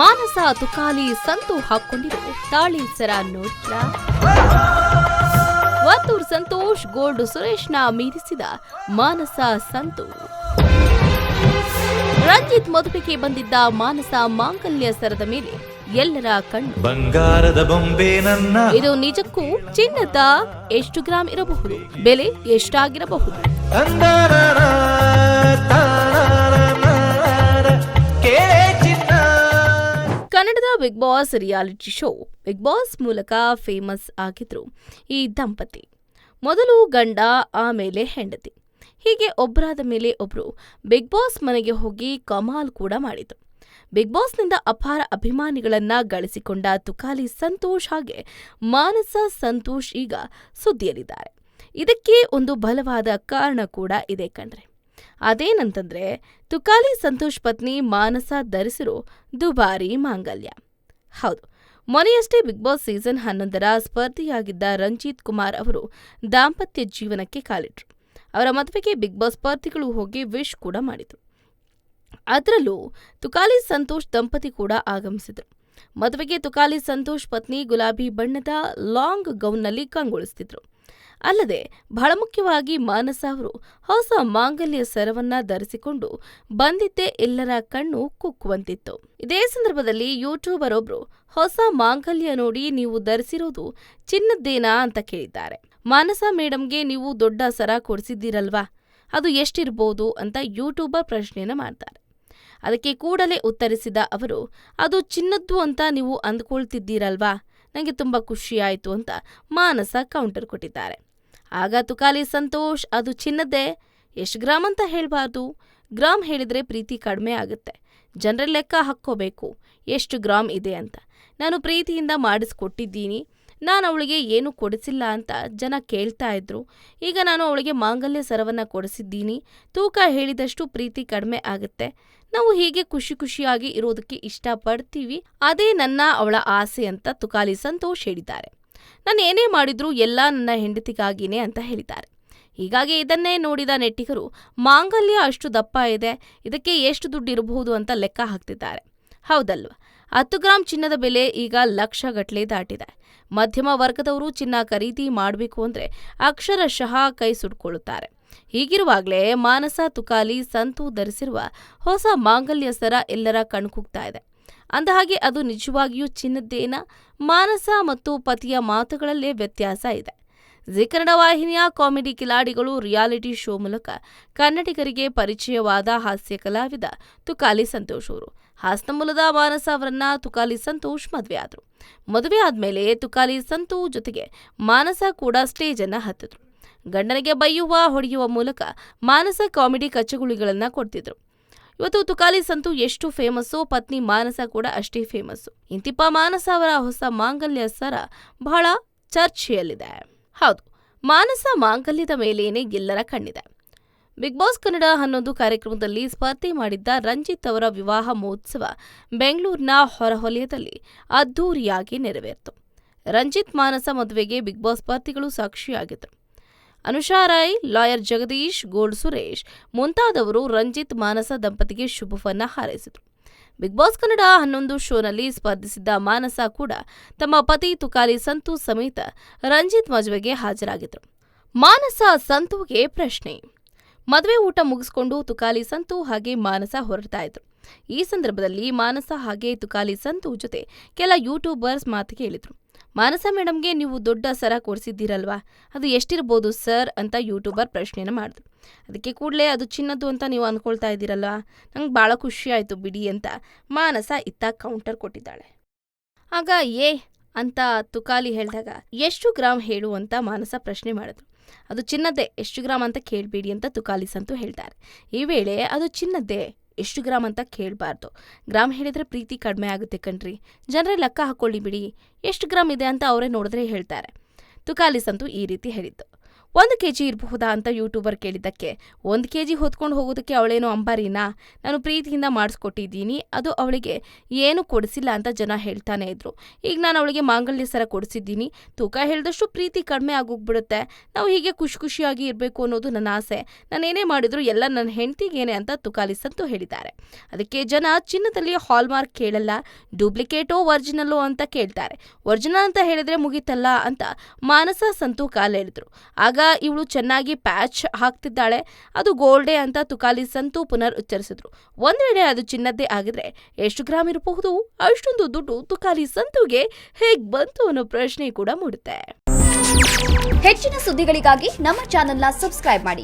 ಮಾನಸ ತುಕಾಲಿ ಸಂತು ಹಾಕೊಂಡಿರೋ ತಾಳಿ ಸರ ನೋಡ್ರ ವತ್ತೂರ್ ಸಂತೋಷ್ ಗೋಲ್ಡ್ ಸುರೇಶ್ನ ಮೀರಿಸಿದ ಮಾನಸ ಸಂತು. ರಂಜಿತ್ ಮದುವೆಗೆ ಬಂದಿದ್ದ ಮಾನಸ ಮಾಂಗಲ್ಯ ಸರದ ಮೇಲೆ ಎಲ್ಲರ ಕಣ್ಣು. ಬಂಗಾರದ ಬೊಂಬೆ ನನ್ನ. ಇದು ನಿಜಕ್ಕೂ ಚಿನ್ನದ ಎಷ್ಟು ಗ್ರಾಂ ಇರಬಹುದು? ಬೆಲೆ ಎಷ್ಟಾಗಿರಬಹುದು? ಕೇಳೆ Bigg Boss reality show Bigg Boss ಮೂಲಕ ಫೇಮಸ್ ಆಗಿದ್ರು ಈ ದಂಪತಿ. ಮೊದಲು ಗಂಡ, ಆಮೇಲೆ ಹೆಂಡತಿ. ಹೀಗೆ ಒಬ್ಬರಾದ ಮೇಲೆ ಒಬ್ರು ಬಿಗ್ ಬಾಸ್ ಮನೆಗೆ ಹೋಗಿ ಕಮಾಲ್ ಕೂಡ ಮಾಡಿದ್ರು. ಬಿಗ್ ಬಾಸ್ನಿಂದ ಅಪಾರ ಅಭಿಮಾನಿಗಳನ್ನ ಗಳಿಸಿಕೊಂಡ ತುಕಾಲಿ ಸಂತೋಷ್ ಹಾಗೆ ಮಾನಸ ಸಂತೋಷ್ ಈಗ ಸುದ್ದಿಯಲ್ಲಿದ್ದಾರೆ. ಇದಕ್ಕೆ ಒಂದು ಬಲವಾದ ಕಾರಣ ಕೂಡ ಇದೆ ಕಣ್ರೆ. ಅದೇನಂತಂದ್ರೆ ತುಕಾಲಿ ಸಂತೋಷ್ ಪತ್ನಿ ಮಾನಸ ಧರಿಸಿರೋ ದುಬಾರಿ ಮಾಂಗಲ್ಯ. ಹೌದು. ಮೊನೆಯಷ್ಟೇ ಬಿಗ್ ಬಾಸ್ ಸೀಸನ್ ಹನ್ನೊಂದರ ಸ್ಪರ್ಧಿಯಾಗಿದ್ದ ರಂಜಿತ್ ಕುಮಾರ್ ಅವರು ದಾಂಪತ್ಯ ಜೀವನಕ್ಕೆ ಕಾಲಿಟ್ರು. ಅವರ ಮದುವೆಗೆ ಬಿಗ್ ಬಾಸ್ ಸ್ಪರ್ಧಿಗಳು ಹೋಗಿ ವಿಶ್ ಕೂಡ ಮಾಡಿದರು. ಅದರಲ್ಲೂ ತುಕಾಲಿ ಸಂತೋಷ್ ದಂಪತಿ ಕೂಡ ಆಗಮಿಸಿದರು. ಮದುವೆಗೆ ತುಕಾಲಿ ಸಂತೋಷ್ ಪತ್ನಿ ಗುಲಾಬಿ ಬಣ್ಣದ ಲಾಂಗ್ ಗೌನ್ನಲ್ಲಿ ಕಂಗೊಳಿಸ್ತಿದ್ರು. ಅಲ್ಲದೆ ಬಹಳ ಮುಖ್ಯವಾಗಿ ಮಾನಸ ಅವರು ಹೊಸ ಮಾಂಗಲ್ಯ ಸರವನ್ನ ಧರಿಸಿಕೊಂಡು ಬಂದಿದ್ದೇ ಎಲ್ಲರ ಕಣ್ಣು ಕುಕ್ಕುವಂತಿತ್ತು. ಇದೇ ಸಂದರ್ಭದಲ್ಲಿ ಯೂಟ್ಯೂಬರ್ ಒಬ್ರು ಹೊಸ ಮಾಂಗಲ್ಯ ನೋಡಿ ನೀವು ಧರಿಸಿರೋದು ಚಿನ್ನದ್ದೇನಾ ಅಂತ ಕೇಳಿದ್ದಾರೆ. ಮಾನಸ ಮೇಡಮ್ಗೆ ನೀವು ದೊಡ್ಡ ಸರ ಕೊಡಿಸಿದ್ದೀರಲ್ವಾ? ಅದು ಎಷ್ಟಿರ್ಬೋದು ಅಂತ ಯೂಟ್ಯೂಬರ್ ಪ್ರಶ್ನೆಯನ್ನು ಮಾಡ್ತಾರೆ. ಅದಕ್ಕೆ ಕೂಡಲೇ ಉತ್ತರಿಸಿದ ಅವರು, ಅದು ಚಿನ್ನದ್ದು ಅಂತ ನೀವು ಅಂದ್ಕೊಳ್ತಿದ್ದೀರಲ್ವಾ? ನನಗೆ ತುಂಬ ಖುಷಿಯಾಯಿತು ಅಂತ ಮಾನಸ ಕೌಂಟರ್ ಕೊಟ್ಟಿದ್ದಾರೆ. ಆಗ ತುಕಾಲಿ ಸಂತೋಷ್, ಅದು ಚಿನ್ನದ್ದೇ, ಎಷ್ಟು ಗ್ರಾಮ್ ಅಂತ ಹೇಳಬಾರ್ದು? ಗ್ರಾಮ್ ಹೇಳಿದ್ರೆ ಪ್ರೀತಿ ಕಡಿಮೆ ಆಗುತ್ತೆ. ಜನರ ಲೆಕ್ಕ ಹಾಕ್ಕೋಬೇಕು. ಎಷ್ಟು ಗ್ರಾಮ್ ಇದೆ ಅಂತ. ನಾನು ಪ್ರೀತಿಯಿಂದ ಮಾಡಿಸ್ಕೊಟ್ಟಿದ್ದೀನಿ. ನಾನು ಅವಳಿಗೆ ಏನು ಕೊಡಿಸಿಲ್ಲ ಅಂತ ಜನ ಕೇಳ್ತಾ ಇದ್ರು. ಈಗ ನಾನು ಅವಳಿಗೆ ಮಾಂಗಲ್ಯ ಸರವನ್ನ ಕೊಡಿಸಿದ್ದೀನಿ. ತೂಕ ಹೇಳಿದಷ್ಟು ಪ್ರೀತಿ ಕಡಿಮೆ ಆಗುತ್ತೆ. ನಾವು ಹೀಗೆ ಖುಷಿ ಖುಷಿಯಾಗಿ ಇರೋದಕ್ಕೆ ಇಷ್ಟಪಡ್ತೀವಿ. ಅದೇ ನನ್ನ ಅವಳ ಆಸೆ ಅಂತ ತುಕಾಲಿ ಸಂತೋಷ್ ಹೇಳಿದ್ದಾರೆ. ನಾನು ಏನೇ ಮಾಡಿದ್ರೂ ಎಲ್ಲ ನನ್ನ ಹೆಂಡತಿಗಾಗಿನೇ ಅಂತ ಹೇಳಿದ್ದಾರೆ. ಹೀಗಾಗಿ ಇದನ್ನೇ ನೋಡಿದ ನೆಟ್ಟಿಗರು, ಮಾಂಗಲ್ಯ ಅಷ್ಟು ದಪ್ಪ ಇದೆ, ಇದಕ್ಕೆ ಎಷ್ಟು ದುಡ್ಡು ಇರಬಹುದು ಅಂತ ಲೆಕ್ಕ ಹಾಕ್ತಿದ್ದಾರೆ. ಹೌದಲ್ವಾ? ಹತ್ತು ಗ್ರಾಂ ಚಿನ್ನದ ಬೆಲೆ ಈಗ ಲಕ್ಷಗಟ್ಟಲೆ ದಾಟಿದೆ. ಮಧ್ಯಮ ವರ್ಗದವರು ಚಿನ್ನ ಖರೀದಿ ಮಾಡಬೇಕು ಅಂದ್ರೆ ಅಕ್ಷರಶಃ ಕೈ ಸುಟ್ಕೊಳ್ಳುತ್ತಾರೆ. ಹೀಗಿರುವಾಗಲೇ ಮಾನಸ ತುಕಾಲಿ ಸಂತು ಧರಿಸಿರುವ ಹೊಸ ಮಾಂಗಲ್ಯ ಸರ ಎಲ್ಲರ ಕಣ್ಕುಗ್ತಾ ಇದೆ. ಅಂದಹಾಗೆ ಅದು ನಿಜವಾಗಿಯೂ ಚಿನ್ನದ್ದೇನ? ಮಾನಸ ಮತ್ತು ಪತಿಯ ಮಾತುಗಳಲ್ಲೇ ವ್ಯತ್ಯಾಸ ಇದೆ. ಜಿ ಕನ್ನಡ ವಾಹಿನಿಯ ಕಾಮಿಡಿ ಕಿಲಾಡಿಗಳು ರಿಯಾಲಿಟಿ ಶೋ ಮೂಲಕ ಕನ್ನಡಿಗರಿಗೆ ಪರಿಚಯವಾದ ಹಾಸ್ಯ ಕಲಾವಿದ ತುಕಾಲಿ ಸಂತೋಷ್ ಅವರು. ಹಾಸನ ಮೂಲದ ಮಾನಸ ಅವರನ್ನ ತುಕಾಲಿ ಸಂತೋಷ್ ಮದುವೆ ಆದ್ರು. ಮದುವೆ ಆದಮೇಲೆ ತುಕಾಲಿ ಸಂತು ಜೊತೆಗೆ ಮಾನಸ ಕೂಡ ಸ್ಟೇಜ್ ಅನ್ನ ಹತ್ತಿದ್ರು. ಗಂಡನಿಗೆ ಬೈಯುವ, ಹೊಡೆಯುವ ಮೂಲಕ ಮಾನಸ ಕಾಮಿಡಿ ಕಚ್ಚಗುಳಿಗಳನ್ನ ಕೊಡ್ತಿದ್ರು. ಇವತ್ತು ತುಕಾಲಿ ಸಂತು ಎಷ್ಟು ಫೇಮಸ್ಸು, ಪತ್ನಿ ಮಾನಸ ಕೂಡ ಅಷ್ಟೇ ಫೇಮಸ್ಸು. ಇಂತಿಪ್ಪ ಮಾನಸ ಅವರ ಹೊಸ ಮಾಂಗಲ್ಯ ಸರ ಬಹಳ ಚರ್ಚೆಯಲ್ಲಿದೆ. ಹೌದು, ಮಾನಸ ಮಾಂಗಲ್ಯದ ಮೇಲೇನೆ ಎಲ್ಲರ ಕಣ್ಣಿದೆ. ಬಿಗ್ ಬಾಸ್ ಕನ್ನಡ ಹನ್ನೊಂದು ಕಾರ್ಯಕ್ರಮದಲ್ಲಿ ಸ್ಪರ್ಧೆ ಮಾಡಿದ್ದ ರಂಜಿತ್ ಅವರ ವಿವಾಹ ಮಹೋತ್ಸವ ಬೆಂಗಳೂರಿನ ಹೊರವಲಯದಲ್ಲಿ ಅದ್ಧೂರಿಯಾಗಿ ನೆರವೇರಿತು. ರಂಜಿತ್ ಮಾನಸ ಮದುವೆಗೆ ಬಿಗ್ ಬಾಸ್ ಸ್ಪರ್ಧಿಗಳು ಸಾಕ್ಷಿಯಾಗಿದ್ದರು ಅನುಷಾ ರಾಯ್, ಲಾಯರ್ ಜಗದೀಶ್, ಗೋಲ್ಡ್ ಸುರೇಶ್ ಮುಂತಾದವರು ರಂಜಿತ್ ಮಾನಸ ದಂಪತಿಗೆ ಶುಭವನ್ನ ಹಾರೈಸಿದರು. ಬಿಗ್ ಬಾಸ್ ಕನ್ನಡ ಹನ್ನೊಂದು ಶೋನಲ್ಲಿ ಸ್ಪರ್ಧಿಸಿದ್ದ ಮಾನಸ ಕೂಡ ತಮ್ಮ ಪತಿ ತುಕಾಲಿ ಸಂತು ಸಮೇತ ರಂಜಿತ್ ಮದುವೆಗೆ ಹಾಜರಾಗಿದ್ದರು ಮಾನಸ ಸಂತುಗೆ ಪ್ರಶ್ನೆ. ಮದುವೆ ಊಟ ಮುಗಿಸ್ಕೊಂಡು ತುಕಾಲಿ ಸಂತು ಹಾಗೆ ಮಾನಸ ಹೊರಡ್ತಾ ಇದ್ರು. ಈ ಸಂದರ್ಭದಲ್ಲಿ ಮಾನಸ ಹಾಗೆ ತುಕಾಲಿ ಸಂತು ಜೊತೆ ಕೆಲ ಯೂಟ್ಯೂಬರ್ಸ್ ಮಾತು ಕೇಳಿದ್ರು. ಮಾನಸ ಮೇಡಮ್ಗೆ ನೀವು ದೊಡ್ಡ ಸರ ಕೊಡಿಸಿದ್ದೀರಲ್ವಾ? ಅದು ಎಷ್ಟಿರ್ಬೋದು ಸರ್ ಅಂತ ಯೂಟ್ಯೂಬರ್ ಪ್ರಶ್ನೆಯನ್ನು ಮಾಡಿದ್ರು ಅದಕ್ಕೆ ಕೂಡಲೇ ಅದು ಚಿನ್ನದ್ದು ಅಂತ ನೀವು ಅಂದ್ಕೊಳ್ತಾ ಇದ್ದೀರಲ್ವಾ? ನಂಗೆ ಭಾಳ ಖುಷಿ ಆಯಿತು ಬಿಡಿ ಅಂತ ಮಾನಸ ಇತ್ತ ಕೌಂಟರ್ ಕೊಟ್ಟಿದ್ದಾಳೆ. ಆಗ ಏ ಅಂತ ತುಕಾಲಿ ಹೇಳಿದಾಗ, ಎಷ್ಟು ಗ್ರಾಮ್ ಹೇಳು ಅಂತ ಮಾನಸ ಪ್ರಶ್ನೆ ಮಾಡಿದ್ರು. ಅದು ಚಿನ್ನದ್ದೇ, ಎಷ್ಟು ಗ್ರಾಮ್ ಅಂತ ಕೇಳಬೇಡಿ ಅಂತ ತುಕಾಲಿಸ್ ಅಂತೂ ಹೇಳ್ತಾರೆ. ಈ ವೇಳೆ ಅದು ಚಿನ್ನದ್ದೇ, ಎಷ್ಟು ಗ್ರಾಮ್ ಅಂತ ಕೇಳಬಾರ್ದು. ಗ್ರಾಮ್ ಹೇಳಿದ್ರೆ ಪ್ರೀತಿ ಕಡಿಮೆ ಆಗುತ್ತೆ ಕಣ್ರಿ. ಜನರೇ ಲೆಕ್ಕ ಹಾಕೊಳ್ಳಿ ಬಿಡಿ, ಎಷ್ಟು ಗ್ರಾಮ್ ಇದೆ ಅಂತ ಅವರೇ ನೋಡಿದ್ರೆ ಹೇಳ್ತಾರೆ. ತುಕಾಲಿಸ್ ಅಂತೂ ಈ ರೀತಿ ಹೇಳಿದ್ದು. ಒಂದು ಕೆ ಜಿ ಇರಬಹುದಾ ಅಂತ ಯೂಟ್ಯೂಬರ್ ಕೇಳಿದ್ದಕ್ಕೆ. ಒಂದು ಕೆ ಜಿ ಹೊತ್ಕೊಂಡು ಹೋಗೋದಕ್ಕೆ ಅವಳೇನು ಅಂಬಾರಿನಾ? ನಾನು ಪ್ರೀತಿಯಿಂದ ಮಾಡಿಸ್ಕೊಟ್ಟಿದ್ದೀನಿ. ಅದು ಅವಳಿಗೆ ಏನು ಕೊಡಿಸಿಲ್ಲ ಅಂತ ಜನ ಹೇಳ್ತಾನೆ ಇದ್ರು. ಈಗ ನಾನು ಅವಳಿಗೆ ಮಾಂಗಲ್ಯ ಸರ ಕೊಡಿಸಿದ್ದೀನಿ. ತೂಕ ಹೇಳಿದಷ್ಟು ಪ್ರೀತಿ ಕಡಿಮೆ ಆಗೋಗ್ಬಿಡುತ್ತೆ. ನಾವು ಹೀಗೆ ಖುಷಿ ಖುಷಿಯಾಗಿ ಇರಬೇಕು ಅನ್ನೋದು ನನ್ನ ಆಸೆ. ನಾನು ಏನೇ ಮಾಡಿದ್ರು ಎಲ್ಲ ನನ್ನ ಹೆಂಡತಿಗೇನೆ ಅಂತ ತುಕಾಲಿ ಸಂತು ಹೇಳಿದ್ದಾರೆ. ಅದಕ್ಕೆ ಜನ ಚಿನ್ನದಲ್ಲಿ ಹಾಲ್ಮಾರ್ಕ್ ಕೇಳಲ್ಲ ಡೂಪ್ಲಿಕೇಟೋ ಒರಿಜಿನಲ್ಲೋ ಅಂತ ಕೇಳ್ತಾರೆ. ಒರಿಜಿನಲ್ ಅಂತ ಹೇಳಿದ್ರೆ ಮುಗೀತಲ್ಲ ಅಂತ ಮಾನಸ ಸಂತು ಹೇಳಿದ್ರು. ಆಗ ಇವಳು ಚೆನ್ನಾಗಿ ಪ್ಯಾಚ್ ಹಾಕ್ತಿದ್ದಾಳೆ. ಅದು ಗೋಲ್ಡೇ ಅಂತ ತುಕಾಲಿ ಸಂತು ಪುನರ್ ಉಚ್ಚರಿಸಿದ್ರು ಒಂದ್ ವೇಳೆ ಅದು ಚಿನ್ನದ್ದೇ ಆಗಿದ್ರೆ ಎಷ್ಟು ಗ್ರಾಮ್ ಇರಬಹುದು? ಅಷ್ಟೊಂದು ದುಡ್ಡು ತುಕಾಲಿ ಸಂತುಗೆ ಹೇಗ್ ಬಂತು ಅನ್ನೋ ಪ್ರಶ್ನೆ ಕೂಡ ಮೂಡುತ್ತೆ. ಹೆಚ್ಚಿನ ಸುದ್ದಿಗಳಿಗಾಗಿ ನಮ್ಮ ಚಾನೆಲ್ನ ಸಬ್ಸ್ಕ್ರೈಬ್ ಮಾಡಿ.